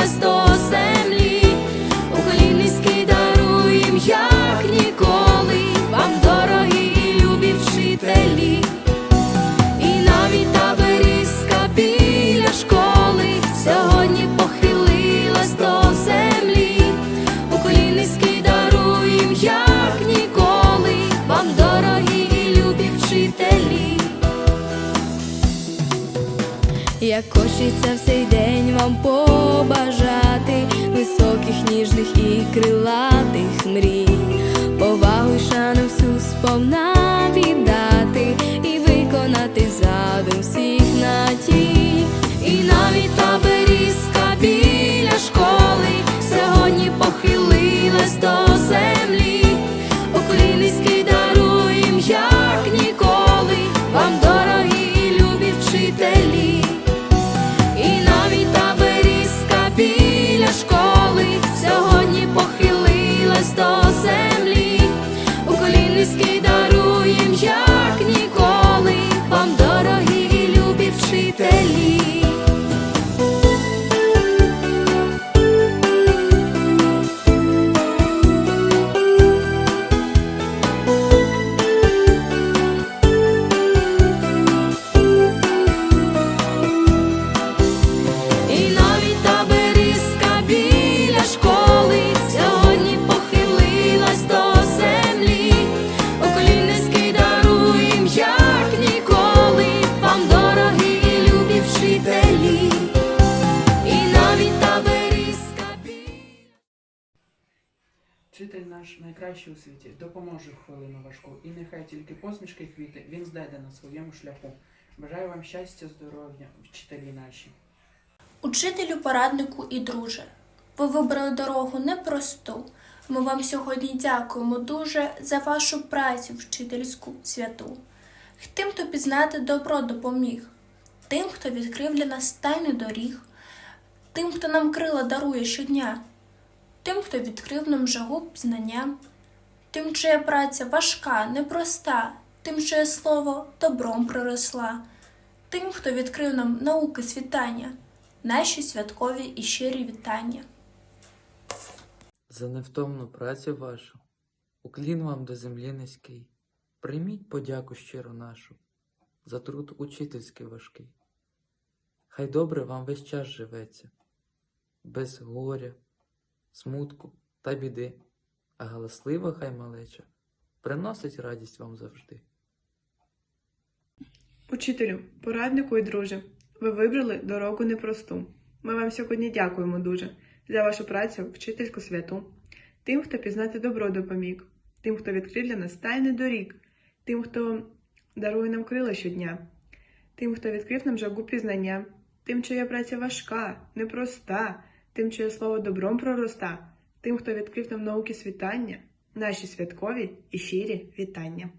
похилилась до землі. Даруєм, як ніколи, вам дорогі любі вчителі. І навіть та берізка школи сьогодні похилилась до землі. Уклін низький даруєм, як ніколи, вам дорогі любі вчителі. Як хочеться в цей день вам побажати Вчитель наш найкращий у світі допоможе в хвилину важку, і нехай тільки посмішки квіти він знайде на своєму шляху. Бажаю вам щастя, здоров'я, вчителі наші. Учителю, пораднику і друже, ви вибрали дорогу непросту. Ми вам сьогодні дякуємо дуже за вашу працю вчительську святу. Тим, хто пізнати добро допоміг, тим, хто відкрив для нас тайни доріг, тим, хто нам крила дарує щодня, тим, хто відкрив нам жагу знання, тим, чия праця важка, непроста, тим, чиє слово добром проросла, тим, хто відкрив нам науки світання. Наші святкові і щирі вітання. За невтомну працю вашу, уклін вам до землі низький, прийміть подяку щиру нашу, за труд учительський важкий. Хай добре вам весь час живеться, без горя, смутку та біди, а галаслива хай малеча приносить радість вам завжди. Учителю, пораднику і друже, ви вибрали дорогу непросту. Ми вам сьогодні дякуємо дуже за вашу працю вчительську святу, тим, хто пізнати добро допоміг, тим, хто відкрив для нас тайний доріг, тим, хто дарує нам крила щодня, тим, хто відкрив нам жагу пізнання, тим, чия праця важка, непроста, тим, чиє слово добром пророста, тим, хто відкрив нам науки світання, наші святкові і щирі вітання.